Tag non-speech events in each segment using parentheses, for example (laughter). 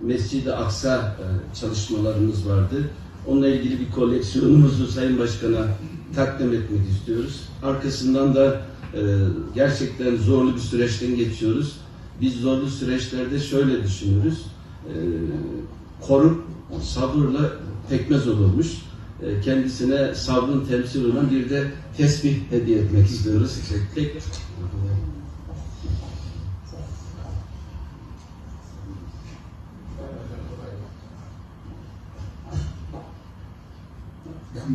Mescid-i Aksa e, çalışmalarımız vardı. Onunla ilgili bir koleksiyonumuzu Sayın Başkan'a takdim etmek istiyoruz. Arkasından da e, gerçekten zorlu bir süreçten geçiyoruz. Biz zorlu süreçlerde şöyle düşünürüz. E, korup sabırla pekmez olurmuş. E, kendisine sabrın temsil olan bir de tesbih hediye etmek istiyoruz. Tek, Ben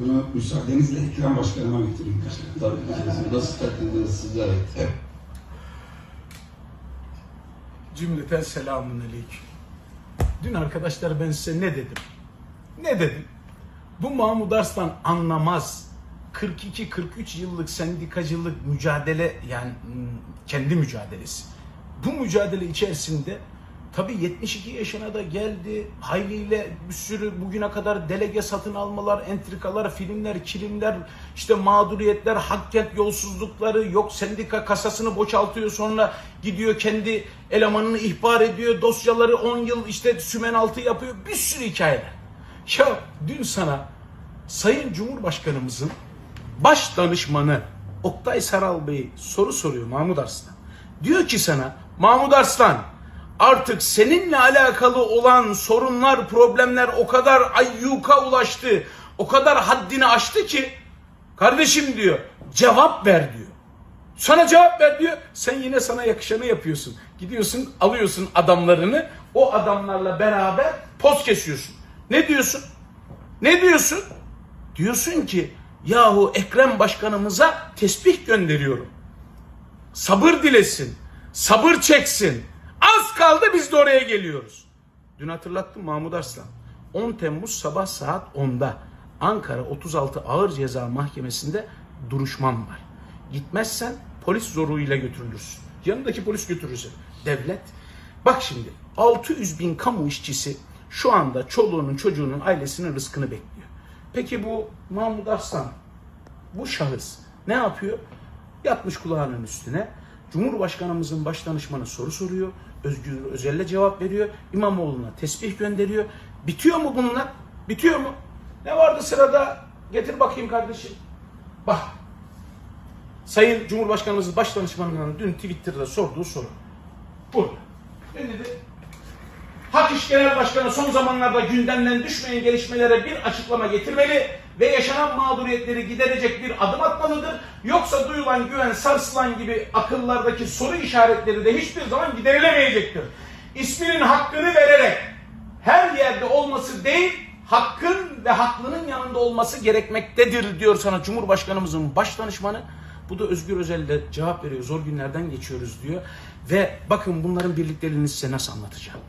bunu müsaadenizle Ekrem Başkanıma götüreyim. tabii nasıl takdiniz size ait. Cümleten selamun aleyküm. Dün arkadaşlar ben size ne dedim? Ne dedim? Bu Mahmut Arslan anlamaz. 42-43 yıllık sendikacılık mücadele yani hmm, kendi mücadelesi. Bu mücadele içerisinde tabii 72 yaşına da geldi. Hayliyle bir sürü bugüne kadar delege satın almalar, entrikalar, filmler, kilimler, işte mağduriyetler, hakket yolsuzlukları, yok sendika kasasını boşaltıyor sonra gidiyor kendi elemanını ihbar ediyor. Dosyaları 10 yıl işte sümen altı yapıyor. Bir sürü hikayeler. Ya dün sana Sayın Cumhurbaşkanımızın baş danışmanı Oktay Saral Bey soru soruyor Mahmut Arslan. Diyor ki sana Mahmut Arslan artık seninle alakalı olan sorunlar, problemler o kadar ayyuka ulaştı, o kadar haddini aştı ki kardeşim diyor cevap ver diyor. Sana cevap ver diyor. Sen yine sana yakışanı yapıyorsun. Gidiyorsun alıyorsun adamlarını o adamlarla beraber poz kesiyorsun. Ne diyorsun? Ne diyorsun? Diyorsun ki yahu Ekrem başkanımıza tesbih gönderiyorum. Sabır dilesin. Sabır çeksin. Kaldı biz de oraya geliyoruz. Dün hatırlattım Mahmut Arslan. 10 Temmuz sabah saat 10'da Ankara 36 Ağır Ceza Mahkemesi'nde duruşmam var. Gitmezsen polis zoruyla götürülürsün. Yanındaki polis götürürse. Devlet. Bak şimdi 600 bin kamu işçisi şu anda çoluğunun çocuğunun ailesinin rızkını bekliyor. Peki bu Mahmut Arslan bu şahıs ne yapıyor? Yatmış kulağının üstüne. Cumhurbaşkanımızın baş danışmanı soru soruyor. Özgür Özel'le cevap veriyor. İmamoğlu'na tesbih gönderiyor. Bitiyor mu bunlar? Bitiyor mu? Ne vardı sırada? Getir bakayım kardeşim. Bak. Sayın Cumhurbaşkanımızın baş danışmanının dün Twitter'da sorduğu soru. Burada. Ne dedi? Hak İş Genel Başkanı son zamanlarda gündemden düşmeyen gelişmelere bir açıklama getirmeli ve yaşanan mağduriyetleri giderecek bir adım atmalıdır. Yoksa duyulan güven sarsılan gibi akıllardaki soru işaretleri de hiçbir zaman giderilemeyecektir. İsminin hakkını vererek her yerde olması değil, hakkın ve haklının yanında olması gerekmektedir diyor sana Cumhurbaşkanımızın baş danışmanı. Bu da Özgür Özel de cevap veriyor. Zor günlerden geçiyoruz diyor. Ve bakın bunların birlikteliğini size nasıl anlatacağım.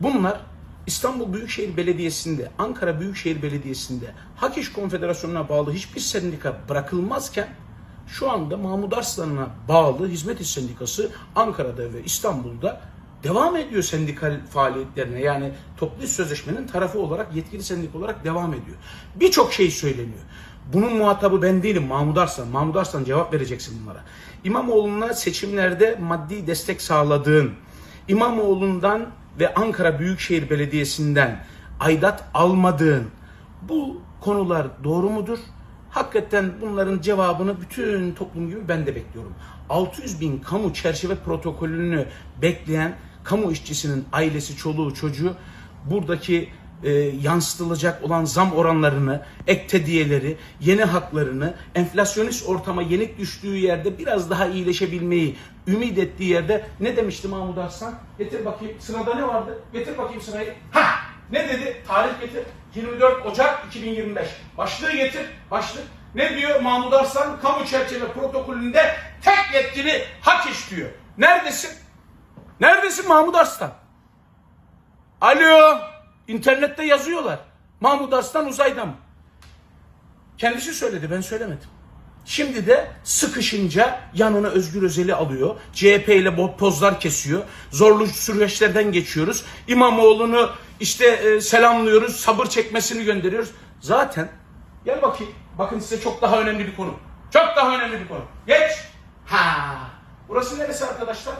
Bunlar İstanbul Büyükşehir Belediyesi'nde, Ankara Büyükşehir Belediyesi'nde Hak İş Konfederasyonu'na bağlı hiçbir sendika bırakılmazken şu anda Mahmut Arslan'a bağlı Hizmet İş Sendikası Ankara'da ve İstanbul'da devam ediyor sendikal faaliyetlerine. Yani toplu sözleşmenin tarafı olarak, yetkili sendik olarak devam ediyor. Birçok şey söyleniyor. Bunun muhatabı ben değilim Mahmut Arslan. Mahmut Arslan cevap vereceksin bunlara. İmamoğlu'na seçimlerde maddi destek sağladığın, İmamoğlu'ndan ve Ankara Büyükşehir Belediyesi'nden aidat almadığın bu konular doğru mudur? Hakikaten bunların cevabını bütün toplum gibi ben de bekliyorum. 600 bin kamu çerçeve protokolünü bekleyen kamu işçisinin ailesi, çoluğu, çocuğu buradaki e, yansıtılacak olan zam oranlarını, ek tediyeleri, yeni haklarını, enflasyonist ortama yenik düştüğü yerde biraz daha iyileşebilmeyi ümit ettiği yerde ne demişti Mahmut Arslan? Getir bakayım sırada ne vardı? Getir bakayım sırayı. Ha! Ne dedi? Tarih getir. 24 Ocak 2025. Başlığı getir. Başlık. Ne diyor Mahmut Arslan? Kamu çerçeve protokolünde tek yetkili hak iş diyor. Neredesin? Neredesin Mahmut Arslan? Alo. İnternette yazıyorlar. Mahmut Arslan uzayda mı? Kendisi söyledi ben söylemedim. Şimdi de sıkışınca yanına Özgür Özel'i alıyor. CHP ile pozlar kesiyor. Zorlu süreçlerden geçiyoruz. İmamoğlu'nu işte e, selamlıyoruz. Sabır çekmesini gönderiyoruz. Zaten gel bakayım. Bakın size çok daha önemli bir konu. Çok daha önemli bir konu. Geç. Ha. Burası neresi arkadaşlar?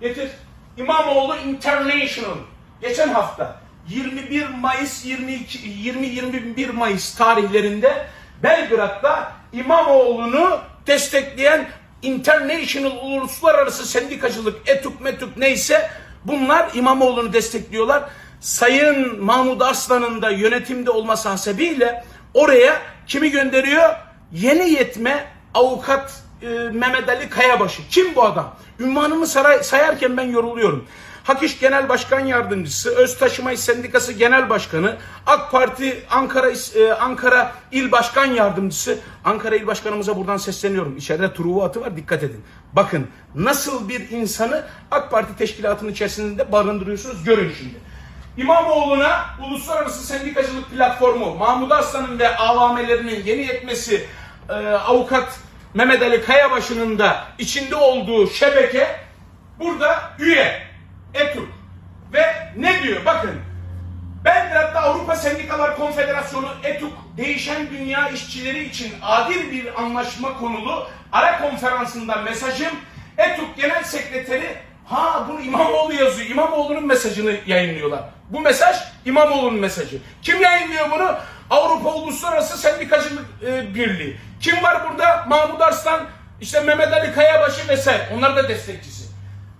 Getir. İmamoğlu International. geçen hafta 21 Mayıs 22 20 21 Mayıs tarihlerinde Belgrad'da İmamoğlu'nu destekleyen International Uluslararası Sendikacılık ETUK METUK neyse bunlar İmamoğlu'nu destekliyorlar. Sayın Mahmut Arslan'ın da yönetimde olması hasebiyle oraya kimi gönderiyor? Yeni yetme avukat e, Mehmet Ali Kayabaşı. Kim bu adam? Ünvanını saray, sayarken ben yoruluyorum. Hakiş Genel Başkan Yardımcısı, Öz Taşıma Sendikası Genel Başkanı, AK Parti Ankara e, Ankara İl Başkan Yardımcısı, Ankara İl Başkanımıza buradan sesleniyorum. İçeride Truva atı var dikkat edin. Bakın nasıl bir insanı AK Parti teşkilatının içerisinde barındırıyorsunuz görün şimdi. İmamoğlu'na Uluslararası Sendikacılık Platformu, Mahmut Arslan'ın ve avamelerinin yeni yetmesi e, avukat Mehmet Ali Kayabaşı'nın da içinde olduğu şebeke burada üye, ETUK. Ve ne diyor? Bakın Belgrad'da Avrupa Sendikalar Konfederasyonu ETUK değişen dünya işçileri için adil bir anlaşma konulu ara konferansında mesajım ETUK Genel Sekreteri ha bunu İmamoğlu yazıyor. İmamoğlu'nun mesajını yayınlıyorlar. Bu mesaj İmamoğlu'nun mesajı. Kim yayınlıyor bunu? Avrupa Uluslararası Sendikacılık e, Birliği. Kim var burada? Mahmut Arslan, işte Mehmet Ali Kayabaşı vesaire. Onlar da destekçisi.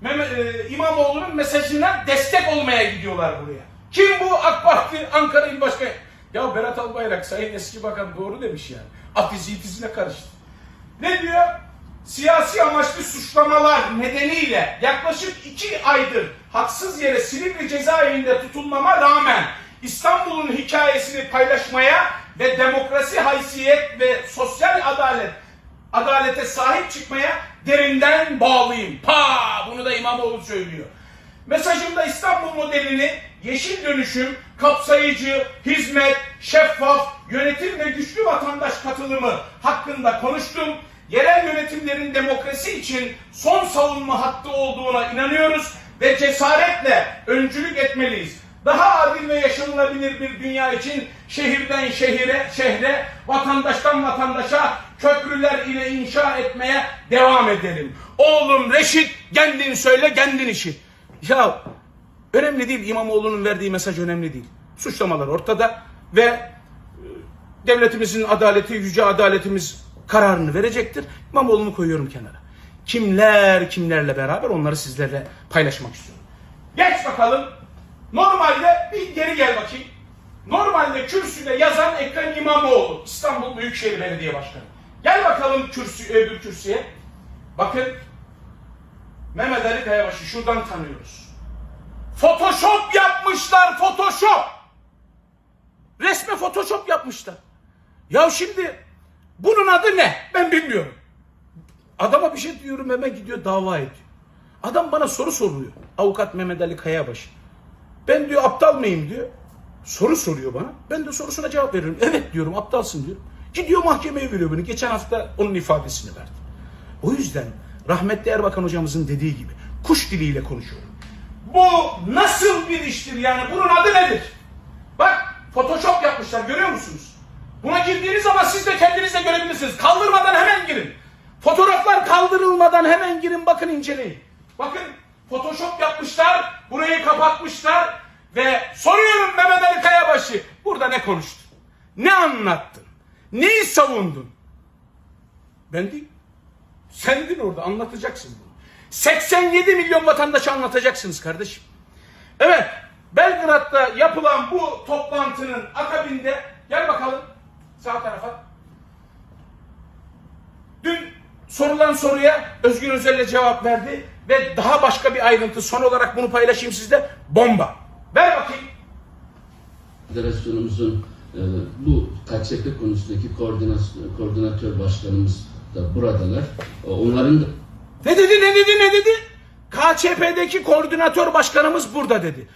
E, İmamoğlu'nun mesajına destek olmaya gidiyorlar buraya. Kim bu AK Parti Ankara İl Başkanı? Ya Berat Albayrak Sayın Eski Bakan doğru demiş yani. Afizi itizine karıştı. Ne diyor? Siyasi amaçlı suçlamalar nedeniyle yaklaşık iki aydır haksız yere Silivri cezaevinde tutulmama rağmen İstanbul'un hikayesini paylaşmaya ve demokrasi, haysiyet ve sosyal adalet adalete sahip çıkmaya derinden bağlıyım. Pa! Bunu da İmamoğlu söylüyor. Mesajımda İstanbul modelini yeşil dönüşüm, kapsayıcı, hizmet, şeffaf, yönetim ve güçlü vatandaş katılımı hakkında konuştum. Yerel yönetimlerin demokrasi için son savunma hattı olduğuna inanıyoruz ve cesaretle öncülük etmeliyiz. Daha adil ve yaşanılabilir bir dünya için şehirden şehire, şehre, vatandaştan vatandaşa köprüler ile inşa etmeye devam edelim. Oğlum Reşit, kendin söyle, kendin işit. Ya önemli değil İmamoğlu'nun verdiği mesaj önemli değil. Suçlamalar ortada ve e, devletimizin adaleti, yüce adaletimiz kararını verecektir. İmamoğlu'nu koyuyorum kenara. Kimler kimlerle beraber onları sizlerle paylaşmak istiyorum. Geç bakalım. Normalde bir geri gel bakayım. Normalde kürsüde yazan Ekrem İmamoğlu, İstanbul Büyükşehir Belediye Başkanı. Gel bakalım kürsü, öbür kürsüye. Bakın Mehmet Ali Kayabaşı şuradan tanıyoruz. Photoshop yapmışlar, Photoshop. Resme Photoshop yapmışlar. Ya şimdi bunun adı ne? Ben bilmiyorum. Adama bir şey diyorum hemen gidiyor dava ediyor. Adam bana soru soruyor. Avukat Mehmet Ali Kayabaşı. Ben diyor aptal mıyım diyor. Soru soruyor bana. Ben de sorusuna cevap veriyorum. Evet diyorum aptalsın diyor. Gidiyor mahkemeye veriyor beni. Geçen hafta onun ifadesini verdi. O yüzden rahmetli Erbakan hocamızın dediği gibi kuş diliyle konuşuyorum. Bu nasıl bir iştir yani? Bunun adı nedir? Bak Photoshop yapmışlar görüyor musunuz? Buna girdiğiniz zaman siz de kendiniz de görebilirsiniz. Kaldırmadan hemen girin. Fotoğraflar kaldırılmadan hemen girin bakın inceleyin. Bakın Photoshop yapmışlar, burayı kapatmışlar ve soruyorum Mehmet Ali Kayabaşı burada ne konuştun? Ne anlattın? Neyi savundun? Ben değil. Sendin orada anlatacaksın bunu. 87 milyon vatandaşa anlatacaksınız kardeşim. Evet, Belgrad'da yapılan bu toplantının akabinde gel bakalım sağ tarafa. Dün sorulan soruya Özgür Özel'le cevap verdi ve daha başka bir ayrıntı son olarak bunu paylaşayım sizde bomba. Ver bakayım. Federasyonumuzun bu KÇP konusundaki koordinatör başkanımız da buradalar. E, Onların da Ne dedi ne dedi ne dedi? KÇP'deki koordinatör başkanımız burada dedi.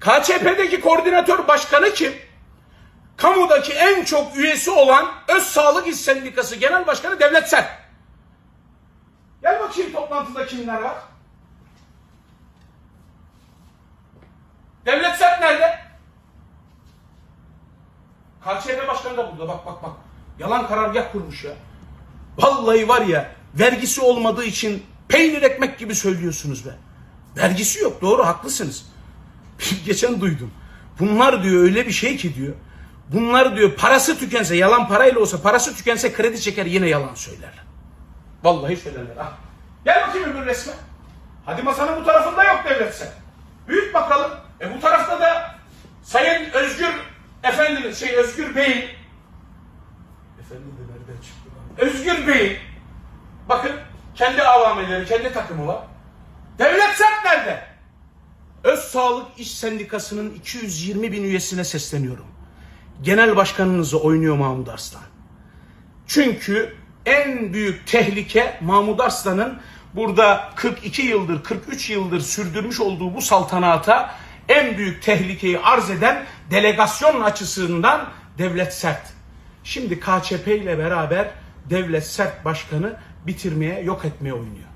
KÇP'deki koordinatör başkanı kim? Kamudaki en çok üyesi olan Öz Sağlık İş Sendikası Genel Başkanı Devlet Sen. Gel bakayım toplantıda kimler var? Devlet Sen nerede? KÇP Başkanı da burada bak bak bak. Yalan karargah kurmuş ya. Vallahi var ya vergisi olmadığı için peynir ekmek gibi söylüyorsunuz be. Vergisi yok doğru haklısınız. (laughs) geçen duydum. Bunlar diyor öyle bir şey ki diyor. Bunlar diyor parası tükense yalan parayla olsa parası tükense kredi çeker yine yalan söylerler. Vallahi söylerler. Ah. Gel bakayım öbür resme. Hadi masanın bu tarafında yok devletse. Büyüt bakalım. E bu tarafta da Sayın Özgür Efendimiz şey Özgür Bey'in Efendi de nereden çıktı lan? Özgür Bey'in bakın kendi avameleri, kendi takımı var. Devlet Sert nerede? Öz Sağlık İş Sendikası'nın 220 bin üyesine sesleniyorum. Genel başkanınızı oynuyor Mahmut Arslan. Çünkü en büyük tehlike Mahmut Arslan'ın burada 42 yıldır, 43 yıldır sürdürmüş olduğu bu saltanata en büyük tehlikeyi arz eden delegasyon açısından Devlet Sert. Şimdi KÇP ile beraber Devlet Sert Başkanı bitirmeye, yok etmeye oynuyor.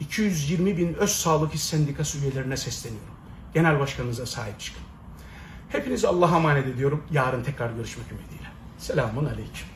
220 bin Öz Sağlık İş Sendikası üyelerine sesleniyorum. Genel başkanınıza sahip çıkın. Hepinizi Allah'a emanet ediyorum. Yarın tekrar görüşmek ümidiyle. Selamun Aleyküm.